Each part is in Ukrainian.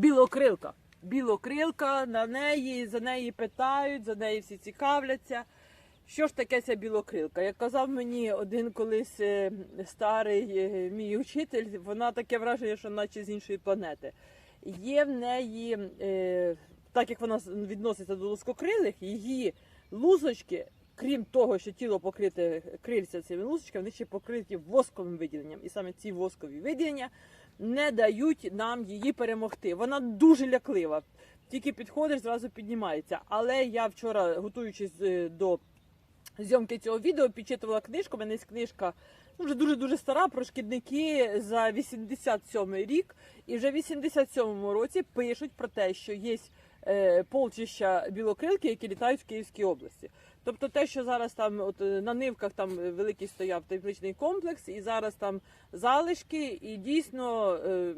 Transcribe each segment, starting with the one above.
білокрилка. Білокрилка, на неї, за неї питають, за неї всі цікавляться. Що ж таке ця білокрилка? Як казав мені один колись е, старий е, мій учитель, вона таке враження, що наче з іншої планети. Є в неї, е, так як вона відноситься до лускокрилих, її лузочки, крім того, що тіло покрите крильця цими лузочками, вони ще покриті восковим виділенням. І саме ці воскові виділення не дають нам її перемогти. Вона дуже ляклива. Тільки підходиш, зразу піднімається. Але я вчора, готуючись е, до зйомки цього відео, підчитувала книжку. У мене є книжка ну, вже дуже дуже стара про шкідники за 87 рік. І вже в 87-му році пишуть про те, що є полчища білокрилки, які літають в Київській області. Тобто те, що зараз там от е, на нивках там е, великий стояв тепличний комплекс, і зараз там залишки, і дійсно е,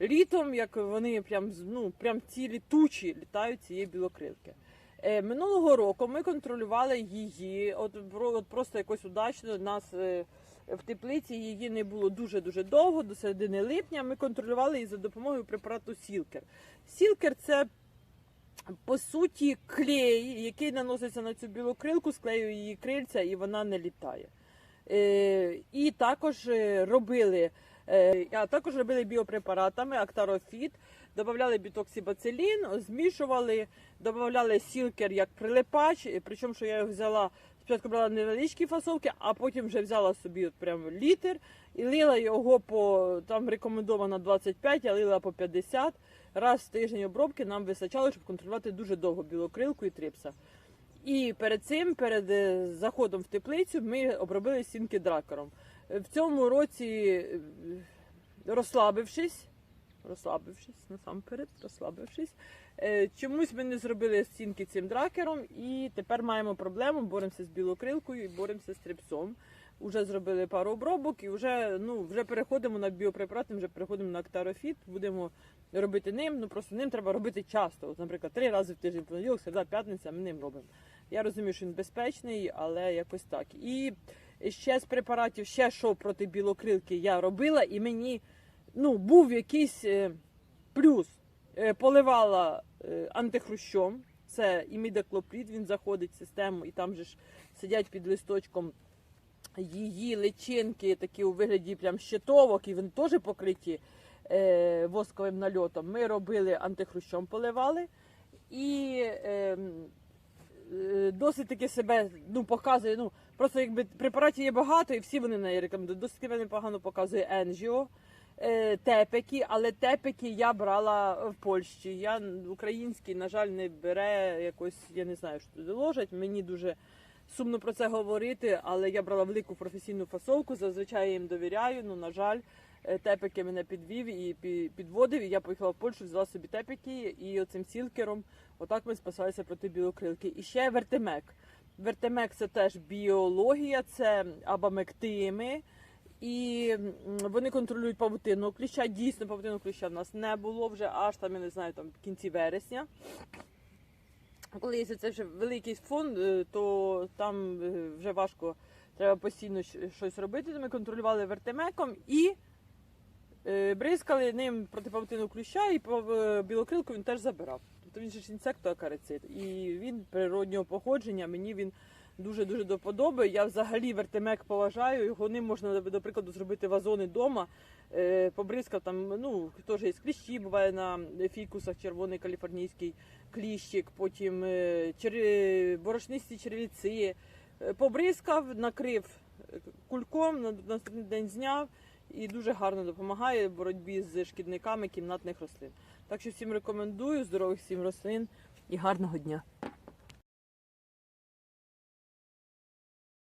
літом, як вони прям ну прям цілі тучі літають цієї білокрилки. Е, минулого року ми контролювали її. От, от просто якось удачно нас е, в теплиці її не було дуже дуже довго, до середини липня. Ми контролювали її за допомогою препарату Сілкер. Сілкер це по суті клей, який наноситься на цю білу крилку, склеює її крильця і вона не літає. Е, і також е, робили, е, а також робили біопрепаратами Актарофіт, додавали бітоксибацилін, змішували, додавали сілкер як прилипач, причому що я його взяла. Спочатку брала невеличкі фасовки, а потім вже взяла собі от прям літр і лила його по там рекомендовано 25, я лила по 50. Раз в тиждень обробки нам вистачало, щоб контролювати дуже довго білокрилку і трипса. І перед цим, перед е, заходом в теплицю, ми обробили стінки дракером. В цьому році, е, розслабившись, розслабившись насамперед, розслабившись, чомусь ми не зробили стінки цим дракером, і тепер маємо проблему, боремося з білокрилкою і боремося з трипсом. Уже зробили пару обробок і вже, ну, вже переходимо на біопрепарати, вже переходимо на актарофіт, будемо робити ним. Ну просто ним треба робити часто. От, наприклад, три рази в тиждень, понеділок, середа, п'ятниця, ми ним робимо. Я розумію, що він безпечний, але якось так. І ще з препаратів, ще що проти білокрилки я робила, і мені ну, був якийсь е, плюс. Е, поливала е, антихрущом, це імідаклопрід, він заходить в систему, і там же ж сидять під листочком її личинки, такі у вигляді прям щитовок, і вони теж покриті е, восковим нальотом. Ми робили антихрущом, поливали. І е, е, досить таки себе ну, показує. Ну, просто якби препаратів є багато, і всі вони неї рекомендують. Досить таки непогано показує Енжіо. Е, Тепеки, але тепеки я брала в Польщі. Я український, на жаль, не бере якось, я не знаю, що туди ложать. Мені дуже сумно про це говорити, але я брала велику професійну фасовку. Зазвичай я їм довіряю. Ну, на жаль, е, тепеки мене підвів і підводив. І я поїхала в Польщу, взяла собі тепеки і оцим сілкером. Отак ми спасалися проти білокрилки. І ще вертемек. Вертемек це теж біологія, це абамектими. І вони контролюють павутину кліща. Дійсно, павутину кліща в нас не було вже аж там, я не знаю, там в кінці вересня. Коли є це вже великий фонд, е, то там е, вже важко, треба постійно щось робити. Ми контролювали вертемеком і е, бризкали ним проти павутину кліща, і білокрилку він теж забирав. Тобто він ж інсектоакарицид. І він природнього походження, мені він дуже-дуже до подоби. Я взагалі вертемек поважаю, його ним можна, до прикладу, зробити вазони вдома. Е, побризкав там, ну, теж є кліщі, буває на фікусах червоний каліфорнійський кліщик, потім е, чер... борошнисті червіці. Е, Побризкав, накрив кульком, на наступний день зняв і дуже гарно допомагає в боротьбі з шкідниками кімнатних рослин. Так що всім рекомендую здорових всім рослин і гарного дня.